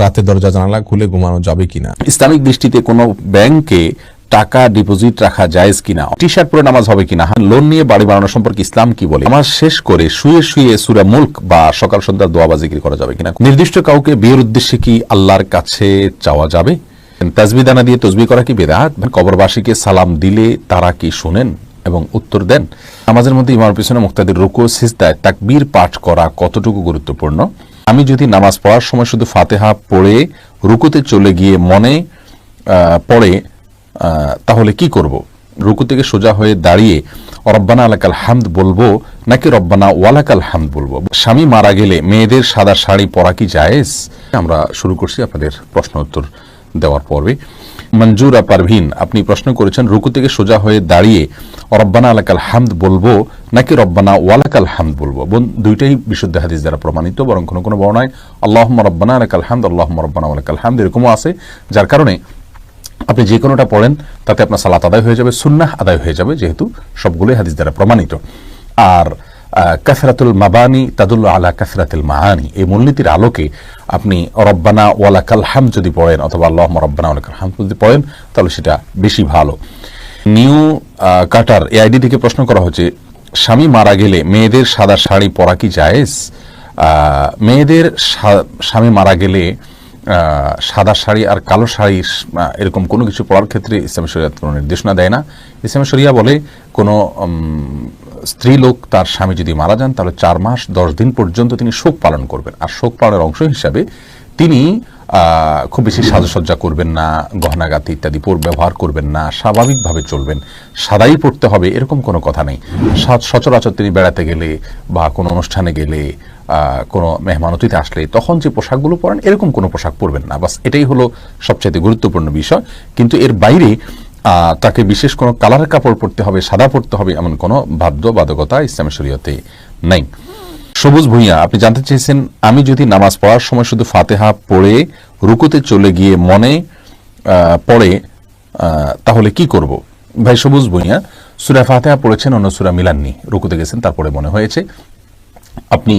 রাতে দরজা জানালা খুলে ঘুমানো যাবে কিনা? ইসলামিক দৃষ্টিতে কোনো ব্যাংকে টাকা ডিপোজিট রাখা জায়েজ কিনা? টি শার্ট পরে নামাজ হবে কিনা? লোন নিয়ে বাড়ি বানানো সম্পর্কে ইসলাম কি বলে? নামাজ শেষ করে শুয়ে শুয়ে সুরা মুল্ক বা সকাল সন্ধ্যা দোয়া বা করা যাবে কিনা? নির্দিষ্ট কাউকে বিয়ের উদ্দেশ্যে কি আল্লাহর কাছে চাওয়া যাবে? তাজবি দানা দিয়ে তসবি করা কি বেদাত? কবরবাসীকে সালাম দিলে তারা কি শুনেন এবং উত্তর দেন? নামাজের মধ্যে ইমার পিছনে মুক্তাদির রুকু, সিজদায়, তাকবীর পাঠ করা কতটুকু গুরুত্বপূর্ণ? আমি যদি নামাজ পড়ার সময় শুধু ফাতেহা পড়ে, রুকুতে চলে গিয়ে মনে পড়ে তাহলে কি করব? রুকু থেকে সোজা হয়ে দাঁড়িয়ে রব্বানা আলাকাল হামদ বলব, নাকি রব্বানা ওয়ালাকাল হামদ বলব? স্বামী মারা গেলে মেয়েদের সাদা শাড়ি পরা কি জায়েজ? আমরা শুরু করছি আপনাদের প্রশ্ন উত্তর দেওয়ার পর্বে। মঞ্জুরা পারভিন, আপনি প্রশ্ন করেছেন, রুকু থেকে সোজা হয়ে দাঁড়িয়ে রব্বানা আলাকাল হামদ বলব নাকি রব্বানা ওয়ালাকাল হামদ বলব? বোন, দুইটাই বিশুদ্ধ হাদিস দ্বারা প্রমাণিত, বরং কোনো কোনো বর্ণায় আল্লাহ রব্বানা আলাকাল হামদ আল্লাহ রব্বানা আলাকাল হামদ এরকমও আছে, যার কারণে আপনি যে কোনোটা পড়েন, তাতে আপনার সালাত আদায় হয়ে যাবে, সুন্নাহ আদায় হয়ে যাবে, যেহেতু সবগুলোই হাদিস দ্বারা প্রমাণিত। আর কাসরাতুল মাবানি তাদুল্ল আলা কাসরাতুল মাহানি এই মূলনীতির আলোকে আপনি রব্বানা ওয়ালা কালহাম যদি পড়েন অথবা আল্লাহ রব্বানা ওয়ালা কালহাম যদি পড়েন, তাহলে সেটা বেশি ভালো। নিউ কাটার, এই আইডি থেকে প্রশ্ন করা হচ্ছে, স্বামী মারা গেলে মেয়েদের সাদা শাড়ি পরা কি জায়েজ? মেয়েদের স্বামী মারা গেলে সাদা শাড়ি আর কালো শাড়ি এরকম কোনো কিছু পড়ার ক্ষেত্রে ইসলাম শরিয়াত কোনো নির্দেশনা দেয় না। ইসলাম শরিয়া বলে কোনো উম, স্ত্রী লোক তার স্বামী যদি মারা যান তাহলে চার মাস দশ দিন পর্যন্ত তিনি শোক পালন করবেন। আর শোক পালনের অংশ হিসাবে তিনি খুব বেশি সাজসজ্জা করবেন না গহনাগাতি ইত্যাদি ব্যবহার করবেন না স্বাভাবিকভাবে চলবেন সাদাই পড়তে হবে এরকম কোনো কথা নেই। সচ- সচরাচর তিনি বেড়াতে গেলে বা কোনো অনুষ্ঠানে গেলে কোনো মেহমান অতিথি আসলে তখন যে পোশাকগুলো পরেন এরকম কোনো পোশাক পরবেন না। বাস এটাই হলো সবচেয়ে গুরুত্বপূর্ণ বিষয়। কিন্তু এর বাইরে তাকে বিশেষ কোনো কালারের কাপড় পরতে হবে, সাদা পরতে হবে এমন কোনো বাধ্যবাধকতা ইসলামের শরীয়তে নেই। সবুজ ভূঁইয়া, আপনি জানতে চেয়েছেন, আমি যদি নামাজ পড়ার সময় শুধু ফাতেহা পড়ে, রুকুতে চলে গিয়ে মনে পড়ে তাহলে কি করব? ভাই, সবুজ ভূঁইয়া, সুরা ফাতেহা পড়েছেন, অন্য সুরা মিলাননি, রুকুতে গেছেন, তারপরে মনে হয়েছে। আপনি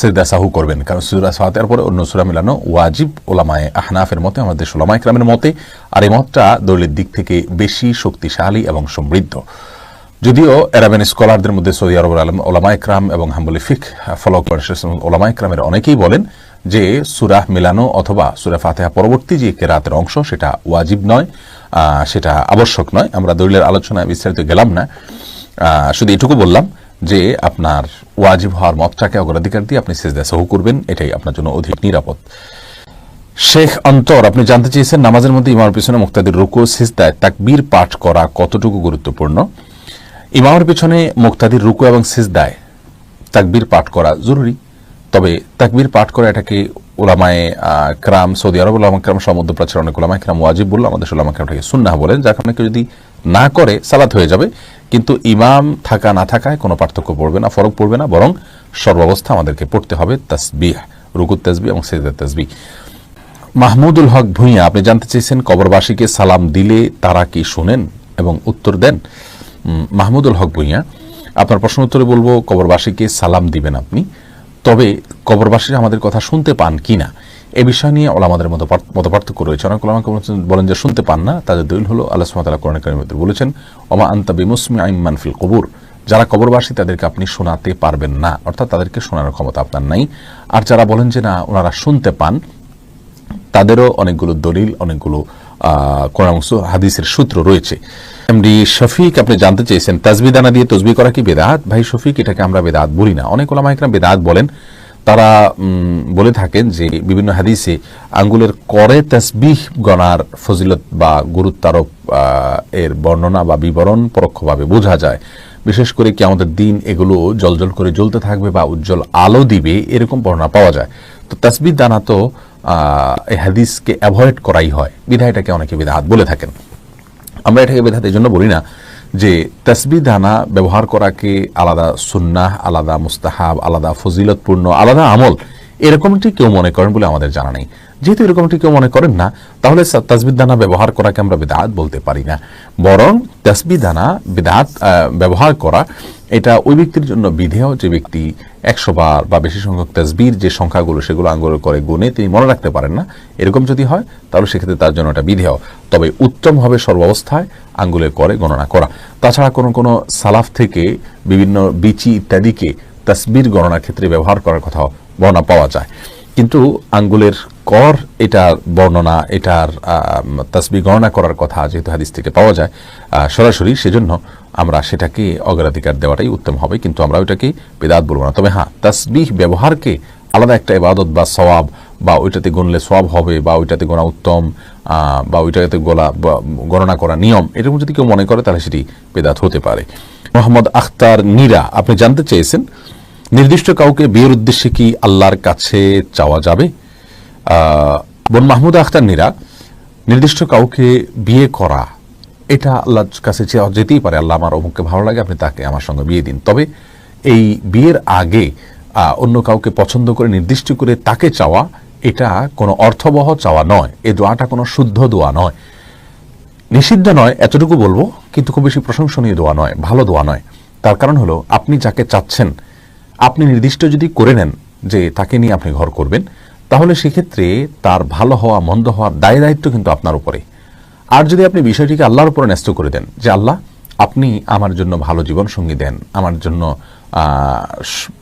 সেদা সাহু করবেন। কারণ সুরা ফাতেহার পরে অন্য সুরা মিলানো ওয়াজিব ওলামায় আহনাফের মতে, আমাদের সোলামা ইকরামের মতে, আর এই মতটা দলিলের দিক থেকে বেশি শক্তিশালী এবং সমৃদ্ধ। যদিও এরাবেন স্কলারদের মধ্যে সৌদি আরব ওলামা ইকরাম এবং হাম্বলি ফিক ফলো ওলামা ইকরামের অনেকেই বলেন যে সুরাহ মিলানো অথবা সুরা ফাতেহা পরবর্তী যে কেরাতের অংশ, সেটা ওয়াজিব নয় সেটা আবশ্যক নয়। আমরা দলিলের আলোচনায় বিস্তারিত গেলাম না। শুধু এটুকু বললাম যে আপনার ওয়াজিব হওয়ার মতটাকে অগ্রাধিকার দিয়ে আপনি সেজদা সহ করবেন, এটাই আপনার জন্য অধিক নিরাপদ। শেখ অন্তর, আপনি জানতে চেয়েছেন নামাজের মধ্যে ইমামের পিছনে মুক্তাদির রুকু, সিজদায় তাকবীর পাঠ করা কতটুকু গুরুত্বপূর্ণ? ইমামের পিছনে মুক্তাদির রুকু এবং সিজদায় তাকবীর পাঠ করা জরুরি। তবে তাকবীর পাঠ করা এটাকে ওলামায়ে ক্রাম, সৌদি আরব ওলামা ক্রাম সহ মধ্যপ্রাচ্যের অনেক ওলামায়ে ক্রাম ওয়াজিব বলল আমাদের ওলামা ক্রামটাকে সুন্নাহ বলেন। যার কারণে যদি না করে সালাত হয়ে যাবে। কিন্তু ইমাম থাকা, না থাকায় কোনো পার্থক্য পড়বে না, ফরক পড়বে না, বরং সর্বাবস্থা আমাদেরকে পড়তে হবে তসবিহ রুকুত তসবি এবং সেজদার তসবি মাহমুদুল হক ভূঁইয়া, আপনি জানতে চেয়েছেন কবরবাসীকে সালাম দিলে তারা কি শোনেন এবং উত্তর দেন? মাহমুদুল হক ভূঁইয়া, আপনার প্রশ্ন উত্তরে বলব, কবরবাসীকে সালাম দিবেন আপনি, তবে কবরবাসীরা আমাদের কথা শুনতে পান কি না? এ বিষয় নিয়ে ওলামাদের মতো মত পার্থক্য রয়েছে। অনেক ওলামা বলেন যে, শুনতে পান না। তাদের দলিল হলো, আল্লাহ সুমাতালা কোরআন কারিমের বলেছেন, ওমা আন্তা বিমুসমি আইমান ফিল কবুর। যারা কবরবাসী, তাদেরকে আপনি শোনাতে পারবেন না। অর্থাৎ তাদেরকে শোনানোর ক্ষমতা আপনার নাই। আর যারা বলেন যে, না, ওনারা শুনতে পান, তাদেরও অনেকগুলো দলিল, অনেকগুলো সু- হাদিসের সূত্র রয়েছে। এমডি শফিক, আপনি জানতে চেয়েছেন তাজবি দানা দিয়ে তসবি করা কি বেদাত? ভাই শফিক, এটাকে আমরা বেদাত বলি না। অনেক ওলামা একরাম বেদাত বলেন তারা বলে থাকেন যে বিভিন্ন হাদিসে আঙ্গুলের করে তসবিহ গণার ফজিলত বা গুরুত্বারোপ এর বর্ণনা বা বিবরণ পরোক্ষভাবে বোঝা যায়। বিশেষ করে কি আমাদের দিন এগুলো জলজল করে জ্বলতে থাকবে বা উজ্জ্বল আলো দিবে, এরকম বর্ণনা পাওয়া যায়। তো তসবির দানা তো এই হাদিসকে অ্যাভয়েড করাই হয়। বিধায় এটাকে অনেকে বিধাত বলে থাকেন। আমরা এটাকে বেদাত এই জন্য বলি না যে তসবি দানা ব্যবহার করাকে আলাদা সুন্নাহ, আলাদা মুস্তাহাব, আলাদা ফজিলতপূর্ণ, আলাদা আমল, এরকমটি কেউ মনে করেন বলে আমাদের জানা নেই। যেহেতু এরকমটি কেউ মনে করেন না, তাহলে তাসবিদ দানা ব্যবহার করাকে আমরা বেদাত বলতে পারি না। বরং তাসবি দানা বেদাত ব্যবহার করা, এটা ওই ব্যক্তির জন্য বিধেয় যে ব্যক্তি একশো বার বা বেশি সংখ্যক তসবির যে সংখ্যাগুলো সেগুলো আঙ্গুল করে গুনে তিনি মনে রাখতে পারেন না। এরকম যদি হয়, তাহলে সেক্ষেত্রে তার জন্য এটা বিধেয়। তবে উত্তম হবে সর্বাবস্থায় আঙ্গুলে করে গণনা করা। তাছাড়া কোনো কোনো সালাফ থেকে বিভিন্ন বিচি ইত্যাদিকে তসবির গণনার ক্ষেত্রে ব্যবহার করার কথা বর্ণনা পাওয়া যায়। কিন্তু আঙ্গুলের কর এটার বর্ণনা, এটার তসবি গণনা করার কথা যেহেতু হাদিস থেকে পাওয়া যায় সরাসরি সেজন্য আমরা সেটাকে অগ্রাধিকার দেওয়াটাই উত্তম হবে, কিন্তু আমরা ওইটাকে বেদাত বলব না। তবে হ্যাঁ তসবিহ ব্যবহারকে আলাদা একটা ইবাদত বা সওয়াব, বা ওইটাতে গণলে সওয়াব হবে, বা ওইটাতে গোনা উত্তম বা ওইটাতে গোলা গণনা করা নিয়ম, এরকম যদি কেউ মনে করে তাহলে সেটি বেদাত হতে পারে। মোহাম্মদ আখতার নীরা, আপনি জানতে চেয়েছেন, নির্দিষ্ট কাউকে বিয়ের উদ্দেশ্যে কি আল্লাহর কাছে চাওয়া যাবে? বোন মাহমুদ আখতার নীরা, নির্দিষ্ট কাউকে বিয়ে করা, এটা আল্লাহর কাছে যেতেই পারে। আল্লাহ আমার অমুককে ভালো লাগে, আপনি তাকে আমার সঙ্গে বিয়ে দিন। তবে এই বিয়ের আগে অন্য কাউকে পছন্দ করে, নির্দিষ্ট করে তাকে চাওয়া, এটা কোনো অর্থবহ চাওয়া নয়। এই দোয়াটা কোনো শুদ্ধ দোয়া নয়। নিষিদ্ধ নয়, এতটুকু বলব, কিন্তু খুব বেশি প্রশংসনীয় দোয়া নয়, ভালো দোয়া নয়। তার কারণ হলো, আপনি যাকে চাচ্ছেন, আপনি নির্দিষ্ট যদি করে নেন যে তাকে নিয়ে আপনি ঘর করবেন তাহলে সেক্ষেত্রে তার ভালো হওয়া, মন্দ হওয়ার দায় দায়িত্ব কিন্তু আপনার উপরে। আর যদি আপনি বিষয়টিকে আল্লাহর উপরে ন্যস্ত করে দেন, যে আল্লাহ, আপনি আমার জন্য ভালো জীবন সঙ্গী দেন, আমার জন্য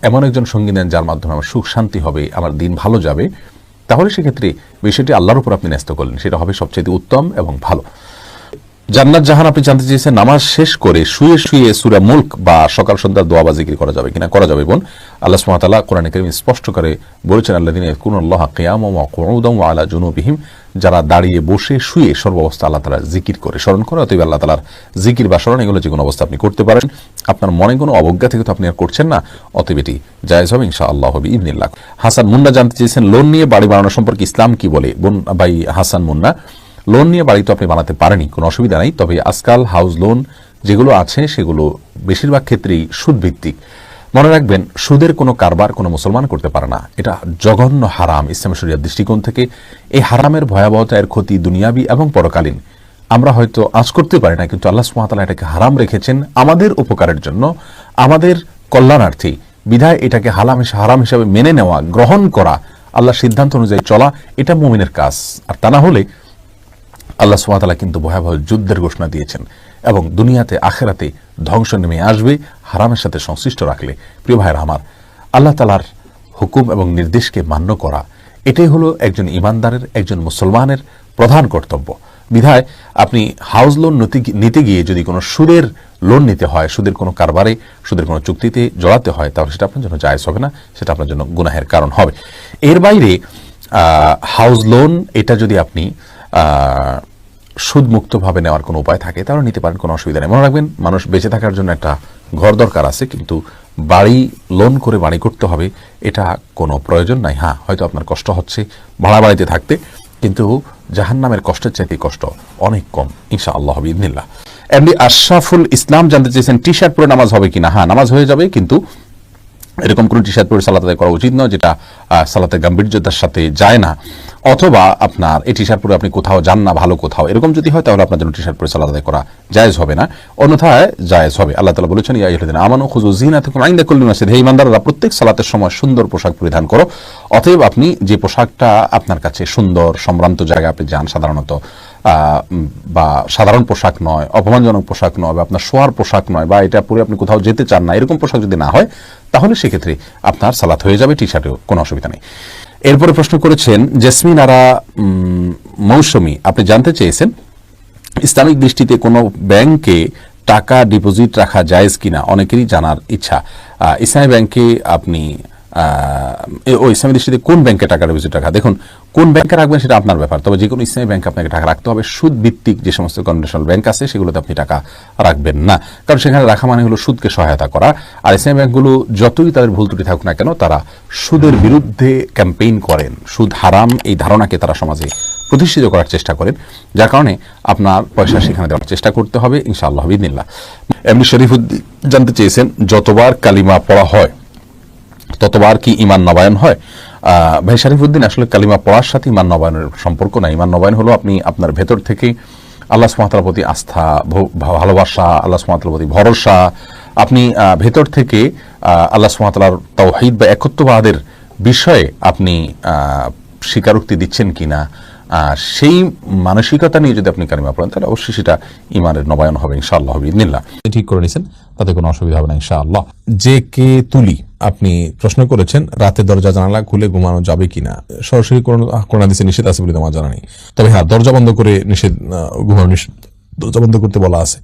এমন একজন সঙ্গী দেন যার মাধ্যমে আমার সুখ শান্তি হবে, আমার দিন ভালো যাবে, তাহলে সেক্ষেত্রে বিষয়টি আল্লাহর উপর আপনি ন্যস্ত করলেন। সেটা হবে সবচেয়ে উত্তম এবং ভালো। জান্নাত জাহান আপনি জানতে চেয়েছেন, নামাজ শেষ করে শুয়ে শুয়ে সুরা মুল্ক বা সকাল সন্ধ্যার দোয়া বা জিকির করা যাবে কিনা? করা যাবে বোন। আল্লাহ তাআলা কোরআনে কারীমে স্পষ্ট করে বলেছেন, আল্লাযিনা ইয়াকুনুল্লাহ কিয়ামান ওয়া কুউদান ওয়া আলা জুনুবিহিম, যারা দাঁড়িয়ে বসে শুয়ে সর্বাবস্থা আল্লাহ তাআলা জিকির করে স্মরণ করে, অতএব আল্লাহ তাআলার জিকির বা স্মরণ এগুলো যে কোনো অবস্থা আপনি করতে পারেন। আপনার মনে কোনো অবজ্ঞা থেকে তো আপনি আর করছেন না, অতএব এটি জায়েজ হবে ইনশাআল্লাহ হবে ইবনিল্লাহ হাসান মুন্না জানতে চেয়েছেন, লোন নিয়ে বাড়ি বানানো সম্পর্কে ইসলাম কি বলে? বোন, ভাই হাসান মুন্না লোন নিয়ে বাড়ি তো আপনি বানাতে পারেনি কোনো অসুবিধা নাই। তবে আজকাল হাউস লোন যেগুলো আছে, সেগুলো বেশিরভাগ ক্ষেত্রেই সুদভিত্তিক। মনে রাখবেন, সুদের কোনো কারবার কোনো মুসলমান করতে পারে না। এটা জঘন্য হারাম ইসলাম দৃষ্টিকোণ থেকে। এই হারামের ভয়াবহতা, এর ক্ষতি দুনিয়াবি এবং পরকালীন। আমরা হয়তো আজ করতে পারি না, কিন্তু আল্লাহ সুমাতালা এটাকে হারাম রেখেছেন আমাদের উপকারের জন্য। আমাদের কল্যাণার্থী, বিধায় এটাকে হালাম হারাম হিসাবে মেনে নেওয়া, গ্রহণ করা, আল্লাহর সিদ্ধান্ত অনুযায়ী চলা, এটা মুমিনের কাজ। আর তা না হলে আল্লাহ সুমাতালা কিন্তু ভয়াবহ যুদ্ধের ঘোষণা দিয়েছেন এবং দুনিয়াতে আখেরাতে ধ্বংস নেমে আসবে হারামের সাথে সংশ্লিষ্ট রাখলে। প্রিয় ভাইয়ের আমার, আল্লাহ তালার হুকুম এবং নির্দেশকে মান্য করা, এটাই হলো একজন ইমানদারের একজন মুসলমানের প্রধান কর্তব্য। বিধায় আপনি হাউস লোন নিতে- গিয়ে যদি কোনো সুদের লোন নিতে হয়, সুদের কোনো কারবারে, সুদের কোনো চুক্তিতে জড়াতে হয়, তাহলে সেটা আপনার জন্য জায়জ হবে না, সেটা আপনার জন্য গুনাহের কারণ হবে। এর বাইরে হাউস লোন, এটা যদি আপনি সুদমুক্তভাবে নেওয়ার কোনো উপায় থাকে, তাহলে নিতে পারেন, কোনো অসুবিধা নেই। মনে রাখবেন, মানুষ বেঁচে থাকার জন্য একটা ঘর দরকার আছে, কিন্তু বাড়ি লোন করে বাড়ি করতে হবে, এটা কোনো প্রয়োজন নাই। হ্যাঁ হয়তো আপনার কষ্ট হচ্ছে ভাড়া বাড়িতে থাকতে, কিন্তু জাহান নামের কষ্টের চাইতে কষ্ট অনেক কম ইনশা আল্লাহ হবে, ইদনিল্লাহ। এমনি আশরাফুল ইসলাম জানতে চেয়েছেন টি শার্ট পরে নামাজ হবে কিনা? হ্যাঁ নামাজ হয়ে যাবে, কিন্তু এরকম কোনো টি শার্ট পরে সালাত আদায় করা উচিত নয়, যেটা সালাতের গাম্ভীর্যতার সাথে যায় না। অথবা আপনার এই টি শার্ট পরে আপনি কোথাও যান না, ভালো কোথাও। এরকম যদি হয়, তাহলে আপনার জন্য টি শার্ট পরে সালাত আদায় করা জায়েজ হবে না। অন্যথায় জায়েজ হবে। আল্লাহ তালা বলেছেন, ইয়া ইহদিন আমানু খুজু জিনা থেকে আইন্দা কুল্লি মাসজিদ হে ইমানদাররা, প্রত্যেক সালাতের সময় সুন্দর পোশাক পরিধান করো। অতএব আপনি যে পোশাকটা আপনার কাছে সুন্দর, সম্ভ্রান্ত জায়গায় আপনি যান, সাধারণত বা সাধারণ পোশাক নয়, অপমানজনক পোশাক নয়, বা আপনার শোয়ার পোশাক নয়, বা এটা পরে আপনি কোথাও যেতে চান না, এরকম পোশাক যদি না হয়, তাহলে সেক্ষেত্রে আপনার সালাত হয়ে যাবে টি শার্টেও কোনো অসুবিধা নেই। এরপরে প্রশ্ন করেছেন, জেসমিন আরা মৌসুমি, আপনি জানতে চেয়েছেন, ইসলামিক দৃষ্টিতে কোনো ব্যাংকে টাকা ডিপোজিট রাখা জায়েজ কিনা? অনেকেরই জানার ইচ্ছা। ইসলামী ব্যাংকে আপনি আহ, ও ইসলামী দৃষ্টিতে কোন ব্যাংকে টাকা ডিপোজিট রাখা দেখুন কোন ব্যাংকে রাখবেন সেটা আপনার ব্যাপার। তবে যে কোনো ইসলামী ব্যাংকে আপনাকে টাকা রাখতে হবে। সুদ ভিত্তিক যে সমস্ত কনভেনশনাল ব্যাংক আছে সেগুলোতে আপনি টাকা রাখবেন না। কারণ সেখানে রাখা মানে হলো সুদকে সহায়তা করা। আর ইসলামী ব্যাংকগুলো যতই তাদের ভুল ত্রুটি থাকুক না কেন তারা সুদের বিরুদ্ধে ক্যাম্পেইন করেন। সুদ হারাম এই ধারণাকে তারা সমাজে প্রতিষ্ঠিত করার চেষ্টা করেন। যার কারণে আপনার পয়সা সেখানে দেওয়ার চেষ্টা করতে হবে ইনশাআল্লাহ বিদিল্লা এমনি শরীফুদ্দিন জানতে চেয়েছেন যতবার কালিমা পড়া হয় ততবার কি ইমান নবায়ন হয়? ভাই শারিফুদ্দিন আসলে কালিমা পড়ার সাথে ইমান নবায়নের সম্পর্ক না ইমান নবায়ন হলো আপনি আপনার ভেতর থেকে আল্লাহ সুমাতার প্রতি আস্থা ভালোবাসা, আল্লাহ সুমাতার প্রতি ভরসা। আপনি ভেতর থেকে আল্লাহ সুমাতার তাওহিদ বা একত্ববাদের বিষয়ে আপনি স্বীকারোক্তি দিচ্ছেন কিনা? আহ, সেই মানসিকতা নিয়ে যদি আপনি কালিমা পড়েন তাহলে অবশ্যই সেটা ইমানের নবায়ন হবে ইনশাআল্লাহ ইদনিল্লাহ ঠিক করে নিছেন তাতে কোনো অসুবিধা হবে না ইনশাআল্লাহ। যে কে তুলি আপনি প্রশ্ন করেছেন রাতে দরজা জানালা খুলে ঘুমানো যাবে কিনা? সরাসরি করোনা দিচ্ছে নিষেধ আছে বলে তোমার জানা নেই। তবে হ্যাঁ দরজা বন্ধ করে নিষেধ ঘুমানো নিষেধ দরজা বন্ধ করতে বলা আছে।